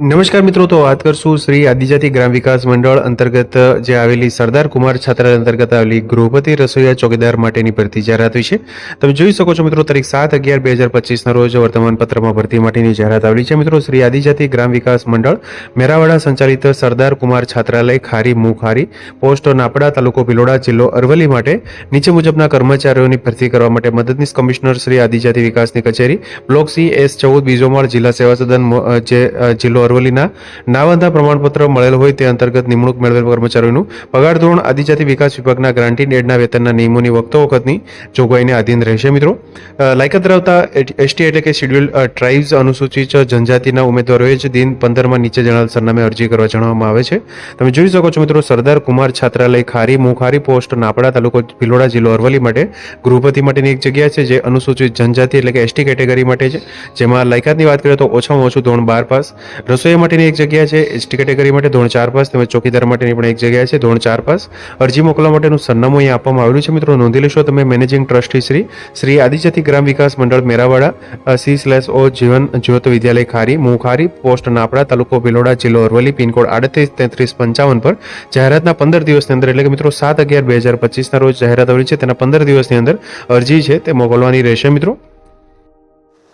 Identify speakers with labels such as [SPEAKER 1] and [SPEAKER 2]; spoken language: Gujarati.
[SPEAKER 1] નમસ્કાર મિત્રો, તો વાત કરશું શ્રી આદિજાતિ ગ્રામ વિકાસ મંડળ અંતર્ગત જે આવેલી સરદાર કુમાર છાત્રાલય અંતર્ગત આવેલી ગૃહપતિ રસોઈયા ચોકીદાર માટેની ભરતી જાહેરાત વિશે. તમે જોઈ શકો છો મિત્રો, તારીખ સાત અગિયાર બે હજાર પચીસના રોજ વર્તમાન પત્રમાં ભરતી માટેની જાહેરાત આવેલી છે. મિત્રો, શ્રી આદિજાતિ ગ્રામ વિકાસ મંડળ મેરાવાડા સંચાલિત સરદાર કુમાર છાત્રાલય, ખારી મુખારી, પોસ્ટ નાપડા, તાલુકો ભિલોડા, જિલ્લો અરવલ્લી માટે નીચે મુજબના કર્મચારીઓની ભરતી કરવા માટે મદદનીશ કમિશનર શ્રી આદિજાતિ વિકાસની કચેરી, બ્લોક સી એસ ચૌદ બીજો માળ જિલ્લા સેવા સદન જે જિલ્લો અરવલ્લીના નાવંદા પ્રમાણપત્ર મળેલ હોય તે અંતર્ગત નિમણૂક મેળવેલ કર્મચારીઓનું પગાર ધોરણ, આદિજાતિ વિકાસ વિભાગના ગ્રાન્ટીન એડના વેતનના નિયમોની વખતો વખતની જોગવાઈને આધીન રહેશે. મિત્રો લાયકાત ધરાવતા એસટી એટલે કે શેડ્યુલ ટ્રાઇબ્સ અનુસૂચિત જનજાતિના ઉમેદવારોએ જ દિન પંદરમાં નીચે જણાવેલ સરનામે અરજી કરવા જણાવવામાં આવે છે. તમે જોઈ શકો છો મિત્રો, સરદાર કુમાર છાત્રાલય ખારી મુખારી પોસ્ટ નાપડા તાલુકો ભિલોડા જિલ્લો અરવલ્લી માટે ગૃહપતિ માટેની એક જગ્યા છે, જે અનુસૂચિત જનજાતિ એટલે કે એસટી કેટેગરી માટે છે. જેમાં લાયકાતની વાત કરીએ તો ઓછામાં ઓછું ધોરણ બાર પાસ રસોઈયા માટેની એક જગ્યા છે એસટી કેટેગરી માટે ધોરણ ચાર પાસ, તેમજ ચોકીદાર માટેની પણ એક જગ્યા છે, ધોરણ ચાર પાસ. અરજી મોકલવા માટેનું સરનામું અહીં આપવામાં આવેલું છે. મિત્રો, નોંધી લેશો, તમે મેનેજિંગ ટ્રસ્ટી શ્રી શ્રી આદિજાતિ ગ્રામ વિકાસ મંડળ મેરાવાડા સી સ્લેશ ઓ, જીવન જ્યોત વિદ્યાલય ખારી, મુખારી, પોસ્ટ નાપડા, તાલુકો ભિલોડા, જિલ્લો અરવલ્લી, પિનકોડ આડત્રીસ, તેત્રીસ, પંચાવન પર. જાહેરાતના પંદર દિવસની અંદર, એટલે કે મિત્રો, સાત અગિયાર, બે હજાર પચીસના રોજ જાહેરાત આવેલી છે. તેના પંદર દિવસની અંદર અરજી છે, તે મોકલવાની રહેશે, મિત્રો.